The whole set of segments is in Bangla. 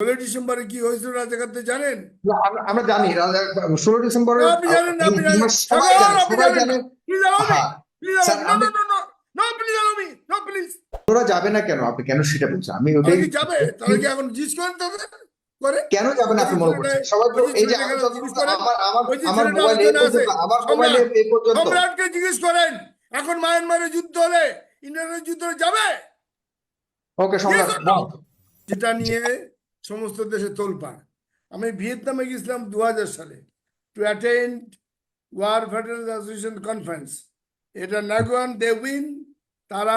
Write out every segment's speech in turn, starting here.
ষোলো ডিসেম্বরে কি হয়েছিল রাজাকারতে জানেন? আমরা- জানি ষোলো ডিসেম্বরে আপনি জানেন না, আপনি জানেন। আপনি জানেন. ওরা যাবে না কেন? আপনি কেন সেটা বলছেন? আমি ওটাই যাবে? তারা কি এখন জিজ্ঞেস করেন তাদের? করে? কেন যাবে না আপনি মনে করছেন? সবাই তো এই যে আমার আমার আমার ছেলেটা মোবাইল এই পর্যন্ত আমার মোবাইলে এই পর্যন্ত। সম্রাটকে জিজ্ঞেস করেন এখন মায়ানমারে যুদ্ধ হলে ইন্ডিয়ানের যুদ্ধ যাবে? ওকে সম্রাট যেটা নিয়ে সমস্ত দেশে তোলপাড়। আমি ভিয়েতনামে গেছিলাম দু হাজার সালে। To attend war veterans association conference এটা নাগুয়ান, দেউইন, তারা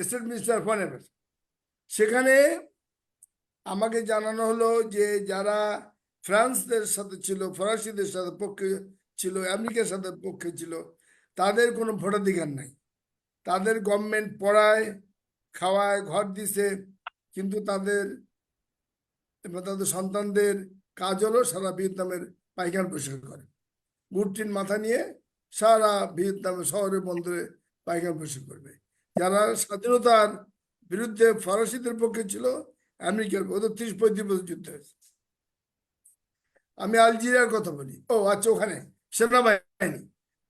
এসেট মিনিস্টার ফনেভার সেখানে আমাকে জানানো হলো যে যারা ফ্রান্সদের সাথে ছিল, ফরাসিদের সাথে পক্ষে ছিল, আমেরিকার সাথে পক্ষে ছিল, তাদের কোনো ভোটাধিকার নাই। তাদের গভর্নমেন্ট পড়ায়, খাওয়ায়, ঘর দিছে, কিন্তু তাদের এবার তাদের সন্তানদের কাজ হলো সারা ভিয়েতনামের পাইকার পরিষ্কার করে। বুটটিন মাথা নিয়ে সারা ভিয়েতনামের শহরে বন্দরে পাইকার পরিষ্কার করবে। যারা স্বাধীনতার বিরুদ্ধে ফরাসিদের পক্ষে ছিল, আমেরিকার ওদের ত্রিশ পঁয়ত্রিশ বছর যুদ্ধ হয়েছে। আমি আলজেরিয়ার কথা বলি। ও আচ্ছা ওখানে সেনাবাহিনী।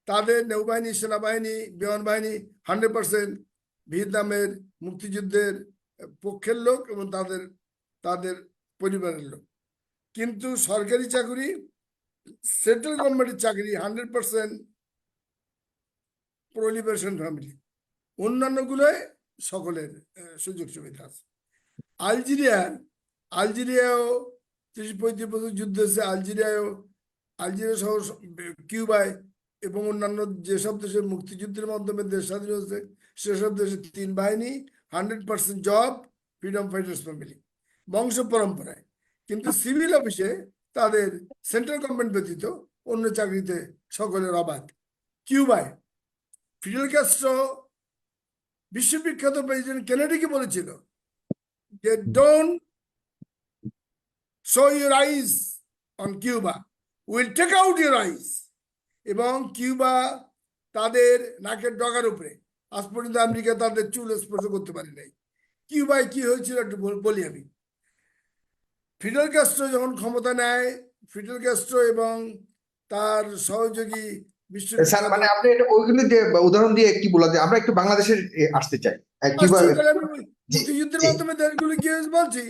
তাদের নৌবাহিনী, সেনাবাহিনী, বিমান বাহিনী হান্ড্রেড পার্সেন্ট ভিয়েতনামের মুক্তিযুদ্ধের পক্ষের লোক এবং তাদের তাদের পরিবারের লোক কিন্তু সরকারি চাকরি সেন্ট্রাল গভর্নমেন্টের চাকরি হান্ড্রেড পার্সেন্ট প্রলিবেশন ফ্যামিলি অন্যান্যগুলোয় সকলের সুযোগ সুবিধা আছে। আলজেরিয়ার, আলজেরিয়াও ত্রিশ পঁয়ত্রিশ বছর যুদ্ধ হয়েছে। আলজেরিয়াও আলজেরিয়া সহ কিউবায় এবং অন্যান্য যেসব দেশের মুক্তিযুদ্ধের মাধ্যমে দেশ স্বাধীন হয়েছে, সেসব দেশে তিন বাহিনী hundred percent job freedom fighters family বংশ পরম্পরায় কিন্তু সিভিল অফিসে তাদের সেন্ট্রাল গভর্নমেন্ট ব্যতীত অন্য চাকরিতে সকলের অবাধ। কিউবায় ফিডেল ক্যাস্ট্রো বিশ্ববিখ্যাত প্রেসিডেন্ট কেনেডিকে বলেছিল যে don't show your eyes on Cuba will take out your eyes এবং কিউবা তাদের নাকের ডগার উপরে আজ পর্যন্ত আমেরিকা তাদের চুল স্পর্শ করতে পারে নাই। কিউবায় কি হয়েছিল একটু বল- বলি আমি। ফিডেল ক্যাস্ট্রো যখন ক্ষমতা নেয় ফিডেল ক্যাস্ট্রো এবং তার সহযোগী স্যার মানে আপনি এটা ওইগুলো উদাহরণ দিয়ে কি বলা যায়? আমরা একটু বাংলাদেশের আসতে চাই। আহ, কীভাবে মুক্তিযুদ্ধের মাধ্যমে দেশগুলো কি হয়েছে বলছি?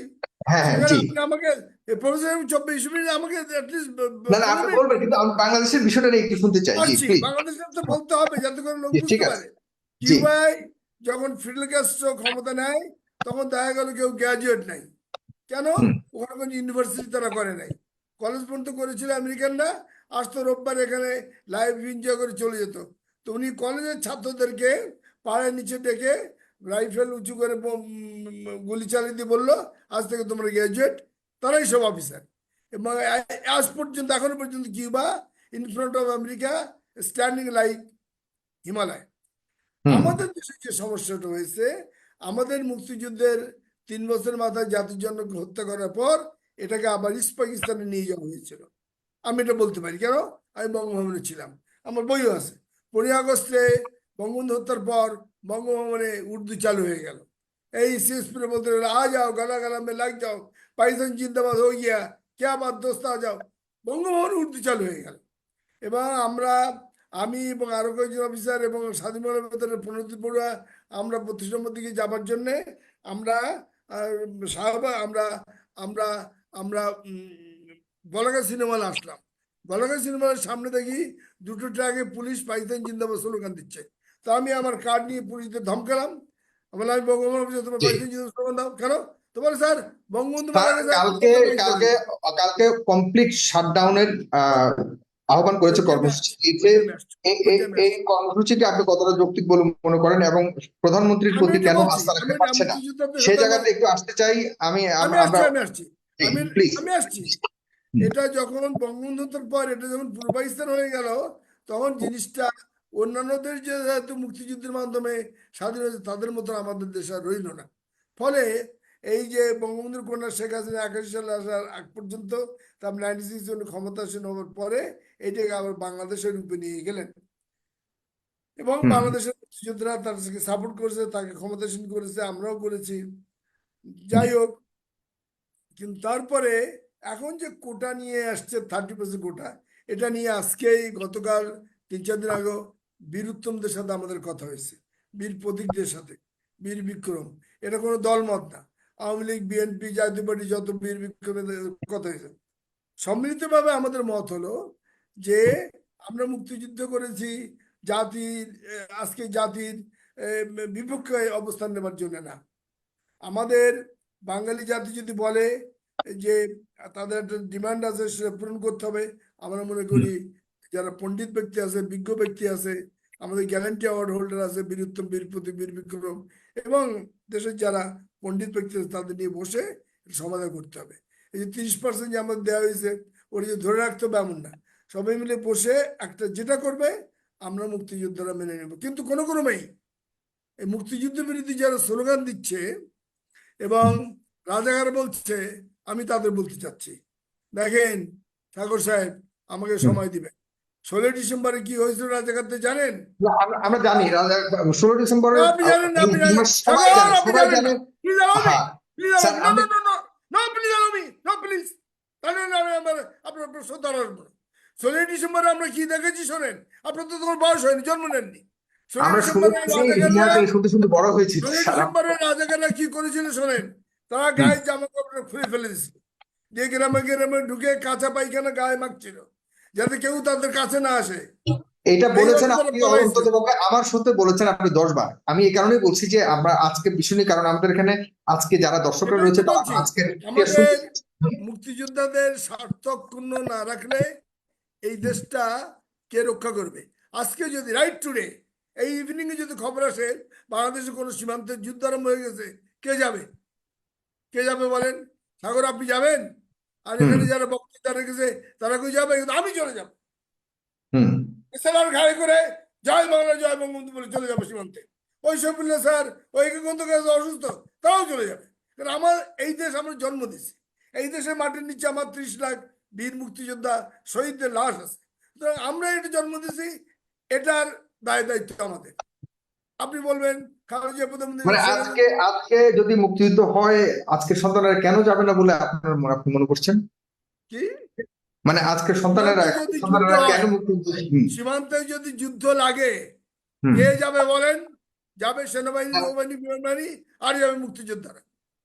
হ্যাঁ হ্যাঁ আমাকে প্রফেসর চব্বিশ মিনিট আমাকে অ্যাটলিস্ট না না আপনি বলবেন। কিন্তু বাংলাদেশের বিষয়টা নিয়ে একটু শুনতে চাই। বাংলাদেশের তো বলতে হবে যাতে করে লোক বুঝতে পারে। কিউবায় যখন ফিডেল ক্যাস্ট্রো ক্ষমতা নেয় তখন দেখা গেল কেউ গ্র্যাজুয়েট নাই। কেন? ওখানে কোনো ইউনিভার্সিটি তারা করে নাই। কলেজ পর্যন্ত করেছিল আমেরিকানরা আসতো রোববার এখানে লাইভ এনজয় করে চলে যেত। তো উনি কলেজের ছাত্রদেরকে পাড়ের নিচে ডেকে রাইফেল উঁচু করে গুলি চালিয়ে দিয়ে বলল আজ থেকে তোমরা গ্র্যাজুয়েট তারাই সব অফিসার এবং আজ পর্যন্ত এখনও পর্যন্ত Cuba in front of America standing like Himalaya. আমাদের দেশে যে সমস্যাটা হয়েছে আমাদের মুক্তিযুদ্ধের তিন বছর মাথায় জাতির জন্য হত্যা করার পর এটাকে আবার ইস্ট পাকিস্তানে নিয়ে যাওয়া হয়েছিল। আমি এটা বলতে পারি। কেন? আমি বঙ্গভবনে ছিলাম। আমার বইও আছে। পনেরোই আগস্টে বঙ্গবন্ধু হত্যার পর বঙ্গভবনে উর্দু চালু হয়ে গেল। এই সিএসপি বলতে আ যাও গালা গালা মে লাগ যাও পাকিস্তান জিন্দাবাদ হয়ে গিয়া, কে আবার দোস্ত, আ যাও। বঙ্গভবন উর্দু চালু হয়ে গেল। এবং আমরা, আমি এবং আরও কয়েকজন অফিসার এবং স্বাধীন ভেতরে প্রণতি পড়ুয়া, আমরা প্রতিষ্ঠানের দিকে যাবার জন্যে আমরা শাহবাগ আমরা আমরা আমরা বলাগা সিনেমা আসলাম। বলাগা সিনেমার সামনে দেখি দুটো ট্রাকে পুলিশ পাকিস্তান জিন্দাবাদ স্লোগান দিচ্ছে। তা আমি আমার কার্ড নিয়ে পুলিশদের ধমকালাম। বললাম, আমি বঙ্গবন্ধু তোমার পাকিস্তান জিন্দাবাদ স্লোগান দাও। কেন? তোমার স্যার বঙ্গবন্ধু কালকে কালকে কালকে কমপ্লিট শাটডাউনের আহ্বান করেছে কর্মসূচি এই- কর্মসূচিকে আপনি কতটা যৌক্তিক বলে মনে করেন এবং প্রধানমন্ত্রীর প্রতি কেন আস্থা রাখতে পারছে না? মুক্তিযুদ্ধের সেই জায়গাতে একটু আসতে চাই আমি আমি আসছি এটা যখন বঙ্গবন্ধুত্বের পর এটা যখন পূর্ব পাকিস্তান হয়ে গেল তখন জিনিসটা অন্যান্যদের যে মুক্তিযুদ্ধের মাধ্যমে স্বাধীন হয়েছে তাদের মতো আমাদের দেশে আর রইল না। ফলে এই যে বঙ্গবন্ধুর কন্যা শেখ হাসিনা একাশি সালে আসার আগ পর্যন্ত তার নাইনটি সিক্স ক্ষমতাসীন হওয়ার পরে এটাকে আবার বাংলাদেশের রূপে নিয়ে গেলেন। এবং বাংলাদেশের মুক্তিযোদ্ধারা তাকে সাপোর্ট করেছে তাকে ক্ষমতাসীন করেছে আমরাও করেছি। যাই হোক কিন্তু তারপরে এখন যে কোটা নিয়ে আসছে থার্টি পার্সেন্ট কোটা এটা নিয়ে আজকেই গতকাল তিন চার দিন আগে বীর উত্তমদের সাথে আমাদের কথা হয়েছে। বীর প্রতীকদের সাথে বীর বিক্রম। এটা কোনো দলমত না। আওয়ামী লীগ বিএনপি জাতীয় পার্টি যত বীর বিক্রমের কথা হয়েছে সম্মিলিতভাবে আমাদের মত হলো যে আমরা মুক্তিযুদ্ধ করেছি জাতির আজকে জাতির বিপক্ষে অবস্থান নেবার জন্য না। আমাদের বাঙালি জাতি যদি বলে যে তাদের একটা ডিমান্ড আছে সেটা পূরণ করতে হবে আমরা মনে করি যারা পণ্ডিত ব্যক্তি আছে বিজ্ঞ ব্যক্তি আছে আমাদের গ্যারান্টি অ্যাওয়ার্ড হোল্ডার আছে বীর উত্তম বীর প্রতীক বীর বিক্রম এবং দেশের যারা পণ্ডিত ব্যক্তি আছে তাদের নিয়ে বসে সমাধান করতে হবে। এই যে তিরিশ পার্সেন্ট যে আমাদের দেওয়া হয়েছে ওটা যে ধরে রাখতে হবে এমন না। সবাই মিলে বসে একটা যেটা করবে আমরা মুক্তিযোদ্ধারা মেনে নেব কিন্তু কোনো ক্রমেই এই মুক্তিযুদ্ধ বিরোধী যারা স্লোগান দিচ্ছে এবং রাজাকার বলছে আমি তাদের বলতে চাচ্ছি দেখেন ঠাকুর সাহেব আমাকে সময় দিবেন ষোলোই ডিসেম্বরে কি হয়েছিল রাজাকারদের জানেন আমরা জানি ষোলো ডিসেম্বরে আপনি জানেন আপনি জানেন। না। প্লিজ হ্যাঁ. তাহলে আমি আমার আপনার না। ষোলোই ডিসেম্বরে আমরা কি দেখেছি শোনেন? আপনার তো তখন বয়স হয়নি জন্ম নেননি। রাজাকাররা- কি করেছিল শোনেন? তারা গায়ে জামা কাপড় খুলে ফেলে দিছিল দিয়ে গ্রামে গ্রামে ঢুকে কাঁচা পায়খানা গায়ে মাখছিল যাতে কেউ তাদের কাছে না আসে। এটা বলেছেন আপনি আমার সত্যি বলেছেন আপনি দশ বার। আমি এই কারণেই বলছি যে আমরা আজকে বিষয় কারণ আমাদের এখানে আজকে যারা দর্শকরা রয়েছে মুক্তিযোদ্ধাদের স্বার্থ ক্ষুণ্ণ না রাখলে এই দেশটা কে রক্ষা করবে? আজকে যদি রাইট টুডে এই ইভিনিং এ যদি খবর আসে বাংলাদেশে কোনো সীমান্তের যুদ্ধ আরম্ভ হয়ে গেছে কে যাবে? কে যাবে বলেন? সাগর আপনি যাবেন? আর এখানে যারা বক্তৃতা রেখেছে তারা কেউ যাবে? আমি চলে যাব। স্যার ঘাড়ে করে জয় বাংলা জয় বঙ্গবন্ধু বলে চলে যাব সীমান্তে। ওই সবুল্লা স্যার ওই কাছে অসুস্থ তারাও চলে যাবে। কারণ আমার এই দেশ আমরা জন্ম দিছি এই দেশের মাটির নিচে আমার ত্রিশ লাখ বীর মুক্তিযোদ্ধা শহীদদের লাশ আছে। সুতরাং আমরা এটা জন্ম দিছি এটার দায় দায়িত্ব আমাদের। আপনি বলবেন খালেদা প্রধানমন্ত্রী মানে আজকে আজকে যদি মুক্তিযুদ্ধ হয় আজকের সন্তানেরা কেন যাবে না বলে আপনার আপনি মনে করছেন? কি? মানে আজকের সন্তানেরা সীমান্তে যদি সন্তানেরা যুদ্ধ কেন মুক্তিযুদ্ধ সীমান্তে যদি যুদ্ধ লাগে কে যাবে বলেন? যাবে সেনাবাহিনী নৌবাহিনী বিমান বাহিনী আর যাবে মুক্তিযোদ্ধারা।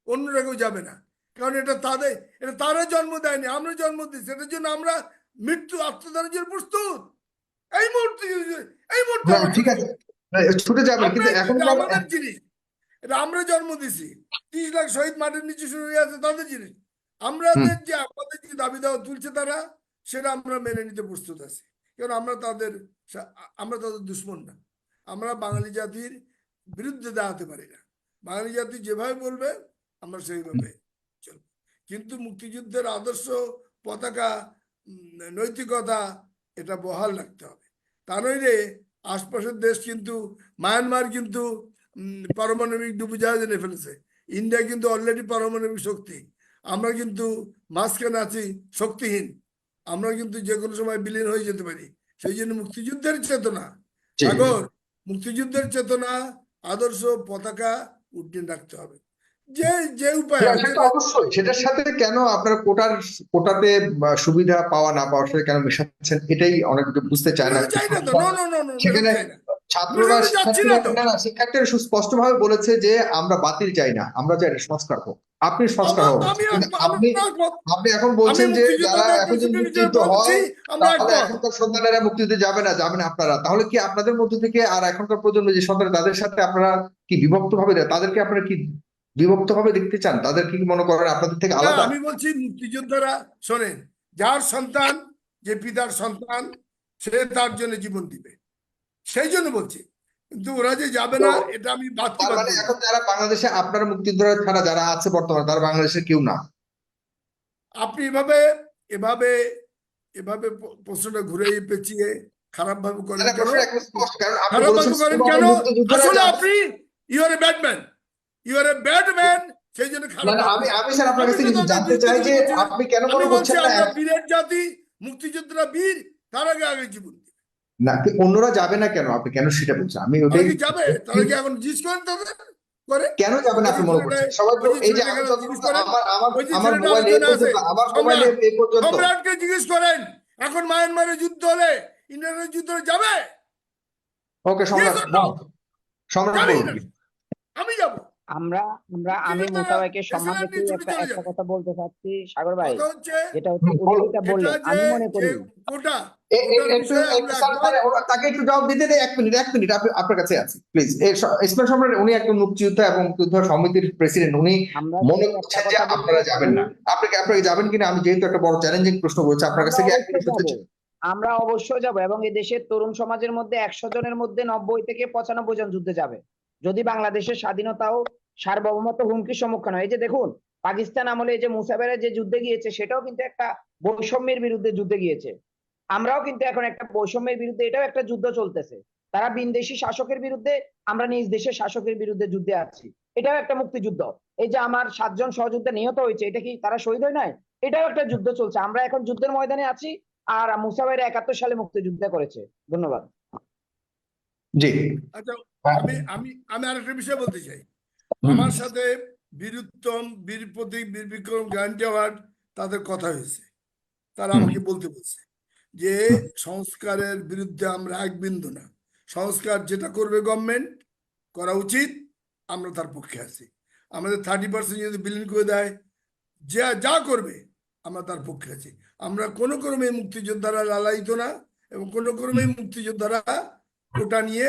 অন্যরা কেউ যাবে না। কারণ এটা তাদের এটা তারা জন্ম দেয়নি আমরা জন্ম দিচ্ছি এটার জন্য আমরা মৃত্যু আত্মদানের জন্য প্রস্তুত। এই মুহূর্তে এই মুহূর্তে ঠিক আছে। ছুটে যাবেন কিন্তু এখন আমাদের জিনিস। এটা আমরা জন্ম দিছি ত্রিশ লাখ শহীদ মাটির নিচে শুরু হয়ে আছে তাদের জিনিস। আমাদের যে আমাদের যে দাবি দাওয়া তুলছে তারা সেটা আমরা মেনে নিতে প্রস্তুত আছি। কারণ আমরা তাদের আমরা তাদের দুশ্মন না। আমরা বাঙালি জাতির বিরুদ্ধে দাঁড়াতে পারি না। বাঙালি জাতি যেভাবে বলবে আমরা সেইভাবে কিন্তু মুক্তিযুদ্ধের আদর্শ পতাকা নৈতিকতা এটা বহাল রাখতে হবে। তা নইলে আশপাশের দেশ কিন্তু মায়ানমার কিন্তু পারমাণবিক ডুবুজাহাজ এনে ফেলেছে। ইন্ডিয়া কিন্তু অলরেডি পারমাণবিক শক্তি। আমরা কিন্তু মাঝখানে আছি শক্তিহীন। আমরা কিন্তু যে কোনো সময় বিলীন হয়ে যেতে পারি। সেই জন্য মুক্তিযুদ্ধের চেতনা। সাগর মুক্তিযুদ্ধের চেতনা আদর্শ পতাকা উড্ডীন রাখতে হবে। যে যে উপায় হ্যাঁ, সেটা অবশ্যই। সেটার সাথে কেন আপনার কোটার কোটাতে সুবিধা পাওয়া না পাওয়ার সাথে কেন মেশাচ্ছেন? এটাই অনেক বুঝতে চায় না। সেখানে ছাত্ররা। শিক্ষার্থীরা সুস্পষ্ট ভাবে বলেছে যে আমরা বাতিল চাই না। আমরা চাই সংস্কার হোক। আপনি সংস্কার হোক। আপনি আপনি এখন বলছেন যে যারা এখন যদি মুক্তিযুদ্ধ হয় তাহলে এখনকার সন্তানেরা মুক্তিযুদ্ধে যাবে না যাবেন আপনারা। তাহলে কি আপনাদের মধ্য থেকে আর এখনকার প্রজন্ম যে সন্তান তাদের সাথে আপনারা কি বিভক্ত ভাবে তাদেরকে আপনারা কি বিভক্ত ভাবে দেখতে চান তাদের কি মনে করেন আপনাদের থেকে আলাদা? আমি বলছি মুক্তিযোদ্ধারা শোনেন যার সন্তান যে পিতার সন্তান সে তার জন্য জীবন দিবে। সেই জন্য বলছি কিন্তু ওরা যে যাবে না এটা আমি মানে এখন যারা বাংলাদেশে আপনার মুক্তিযোদ্ধা ছাড়া যারা আছে বর্তমানে তারা বাংলাদেশের কেউ না? আপনি এভাবে এভাবে এভাবে প্রশ্নটা ঘুরে পেঁচিয়ে খারাপ ভাবে করেন কেন? খারাপ ভাবে করেন কেন? আসলে আপনি you are Batman you are a Batman সেই জন্য না, না, আমি আমি স্যার আপনার কাছে কিছু জানতে চাই যে আপনি কেন মনে করছেন না? আমরা বীরের জাতি মুক্তিযোদ্ধারা বীর তার আগে আগে জীবন না অন্যরা যাবে না কেন? আপনি কেন সেটা বলছেন? আমি ওটাই যাবে? তারা কি এখন জিজ্ঞেস করেন তাদের? করে কেন যাবেন আপনি মনে করছেন? সবাই তো এই যে আমার আমার আমার মোবাইলে আমার মোবাইলে এই পর্যন্ত। সম্রাটকে জিজ্ঞেস করেন এখন মায়ানমারে যুদ্ধ হলে ইন্ডিয়ানের যুদ্ধ যাবে? ওকে সম্রাট। সম্রাট না। আমি যাব। আমরা আমরা আমি মুসা ভাইকে সম্মান রেখে একটা একটা কথা বলতে চাচ্ছি। সাগর ভাই কথা হচ্ছে যেটা হচ্ছে উনি যেটা বললেন আমি মনে করি। ওরা- তাকে একটু জবাব দিতে দে এক মিনিট এক মিনিট আপনি আপনার কাছে আছে প্লিজ। ইসমাইল সম্রাট উনি একজন মুক্তিযোদ্ধা এবং মুক্তিযোদ্ধা সমিতির প্রেসিডেন্ট উনি মনে করছেন যে আপনারা যাবেন না। আপনাকে আপনাকে যাবেন কিনা? আমি যেহেতু একটা বড় চ্যালেঞ্জিং প্রশ্ন করেছি আপনার কাছে এক মিনিট অবশ্যই শুনতে যাব। আমরা অবশ্যই যাব এবং এই দেশের তরুণ সমাজের মধ্যে একশো জনের মধ্যে নব্বই থেকে পঁচানব্বই জন যুদ্ধে যাবে। যদি বাংলাদেশের স্বাধীনতাও সার্বভৌমত্ব হুমকির সম্মুখীন হয়। এই যে দেখুন, পাকিস্তান আমলে যে মুসাফেরা যে যুদ্ধে গিয়েছে, সেটাও কিন্তু একটা বৈষম্যের বিরুদ্ধে যুদ্ধে গিয়েছে। আমরাও কিন্তু এখন একটা বৈষম্যের বিরুদ্ধে, এটাও একটা যুদ্ধ চলতেছে। তারা বিনদেশি শাসকের বিরুদ্ধে, আমরা নিজ দেশের শাসকের বিরুদ্ধে যুদ্ধে আছি। এটাও একটা মুক্তিযুদ্ধ। এই যে আমার সাতজন সহযোদ্ধা নিহত হয়েছে, এটা কি তারা শহীদ হয় নাই? এটাও একটা যুদ্ধ চলছে। আমরা এখন যুদ্ধের ময়দানে আছি, আর মুসা ভাইরা একাত্তর সালে মুক্তিযুদ্ধ করেছে। ধন্যবাদ। জি। আচ্ছা। আমি আমি আমি আরেকটা বিষয় বলতে চাই। আমার সাথে বীরুত্তম বীর প্রতীক বীর বিক্রম গ্রান্ট অ্যাওয়ার্ড তাদের কথা হয়েছে। তারা আমাকে বলতে বলছে যে সংস্কারের বিরুদ্ধে আমরা এক বিন্দু না। সংস্কার যেটা করবে গভর্নমেন্ট করা উচিত আমরা তার পক্ষে আছি। আমাদের থার্টি পার্সেন্ট যদি বিলীন করে দেয় যা যা করবে আমরা তার পক্ষে আছি। আমরা কোনো ক্রমে মুক্তিযোদ্ধারা লালায়িত না এবং কোনো ক্রমে মুক্তিযোদ্ধারা ওটা নিয়ে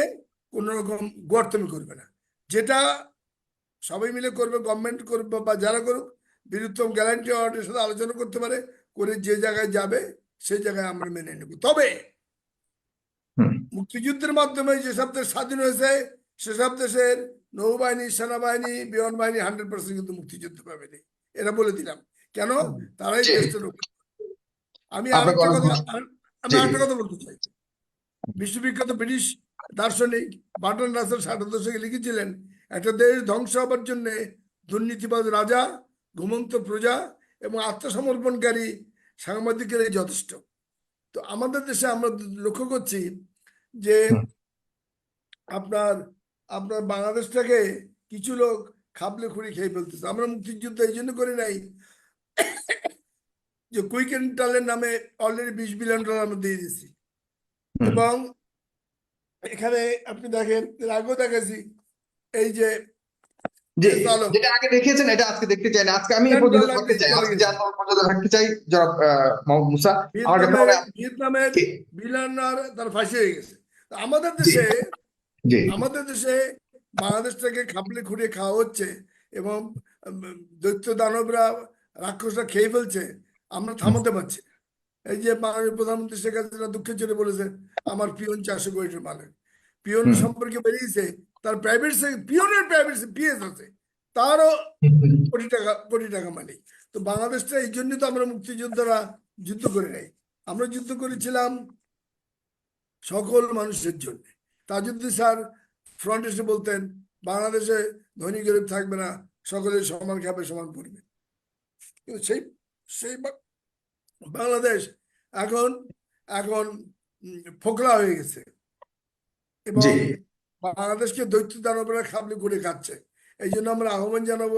কোনো রকম গর্তমি করবে না। যেটা সবাই মিলে করবে গভর্নমেন্ট করবে বা যারা করুক বীরুত্তম গ্যারান্টি অ্যাওয়ার্ডের সাথে আলোচনা করতে পারে করে যে জায়গায় যাবে সেই জায়গায় আমরা মেনে নেব। তবে মুক্তিযুদ্ধের মাধ্যমে যেসব দেশ স্বাধীন হয়েছে সেসব দেশের নৌবাহিনী সেনাবাহিনী বিমান বাহিনী হান্ড্রেড পার্সেন্ট কিন্তু মুক্তিযুদ্ধ পাবেনি এটা বলে দিলাম। কেন? তারাই। দেশটা আমি আরেকটা কথা আমি আরেকটা কথা বলতে চাই। বিশ্ববিখ্যাত ব্রিটিশ দার্শনিক বার্টন রাসেল ষাট দশকে লিখেছিলেন একটা দেশ ধ্বংস হবার জন্যে দুর্নীতিবাদ রাজা ঘুমন্ত প্রজা এবং আত্মসমর্পণকারী সাংবাদিকেরাই যথেষ্ট। তো আমাদের দেশে আমরা লক্ষ্য করছি যে আপনার আপনার বাংলাদেশটাকে কিছু লোক খাবলে খুঁড়ি খেয়ে ফেলতেছে। আমরা মুক্তিযুদ্ধ এই জন্য করি নাই যে কুইক নামে অলরেডি বিশ বিলিয়ন ডলার আমরা দিয়ে দিচ্ছি। এবং এখানে আপনি দেখেন এর আগেও দেখেছি এই যে যেটা আগে দেখিয়েছেন এটা আজকে দেখতে চাই না। আজকে আমি পর্যন্ত থাকতে চাই। আজকে। পর্যন্ত চাই জনাব মোহাম্মদ মুসা আমার কাছে ভিয়েতনামের বিলানার তার ফাঁসি হয়ে গেছে। আমাদের দেশে জি। আমাদের দেশে বাংলাদেশটাকে খাপলে খুঁড়িয়ে খাওয়া হচ্ছে এবং দৈত্য দানবরা রাক্ষসরা খেয়ে ফেলছে। আমরা থামাতে পারছি। এই যে মাননীয় প্রধানমন্ত্রী শেখ হাসিনা দুঃখের জন্য বলেছে আমার পিয়ন চারশো কোটি মালিক। পিয়ন সম্পর্কে বেরিয়েছে তার প্রাইভেট পিয়নের প্রাইভেট পিএস আছে তারও কোটি টাকা কোটি টাকা মালিক। তো বাংলাদেশটা এই জন্যই তো আমরা মুক্তিযোদ্ধারা যুদ্ধ করে নাই। আমরা যুদ্ধ করেছিলাম সকল মানুষের জন্য। তাজুদ্দিন স্যার ফ্রন্ট এসে বলতেন বাংলাদেশে ধনী গরিব থাকবে না সকলে সমান খাবে সমান পড়বে। কিন্তু সেই সেই বাংলাদেশ এখন এখন ফোকলা হয়ে গেছে। এবং। বাংলাদেশকে দৈত্য দানবরা খাবলে করে খাচ্ছে। এই জন্য আমরা আহ্বান জানাব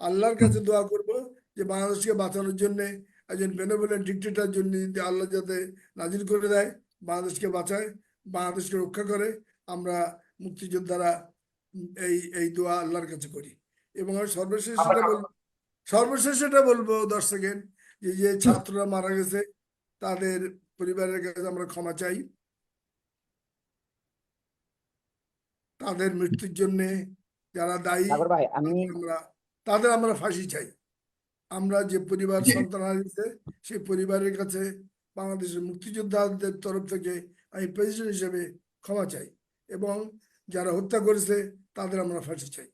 আল্লাহর কাছে দোয়া করব যে বাংলাদেশকে বাঁচানোর জন্য একজন বেনেভোলেন্ট ডিক্টেটার জন্য যদি আল্লাহ যাতে নাজির করে দেয় বাংলাদেশকে বাঁচায় বাংলাদেশকে রক্ষা করে আমরা মুক্তিযোদ্ধারা এই এই দোয়া আল্লাহর কাছে করি। এবং আমি সর্বশেষ বলব সর্বশেষ এটা বলব দশ সেকেন্ড যে যে ছাত্ররা মারা গেছে তাদের পরিবারের কাছে আমরা ক্ষমা চাই। তাদের মৃত্যুর জন্য যারা দায়ী আমরা তাদের আমরা ফাঁসি চাই। আমরা যে পরিবার সন্তান হারিয়েছে সেই পরিবারের কাছে বাংলাদেশের মুক্তিযোদ্ধাদের তরফ থেকে আমি প্রেসিডেন্ট হিসেবে ক্ষমা চাই এবং যারা হত্যা করেছে তাদের আমরা ফাঁসি চাই।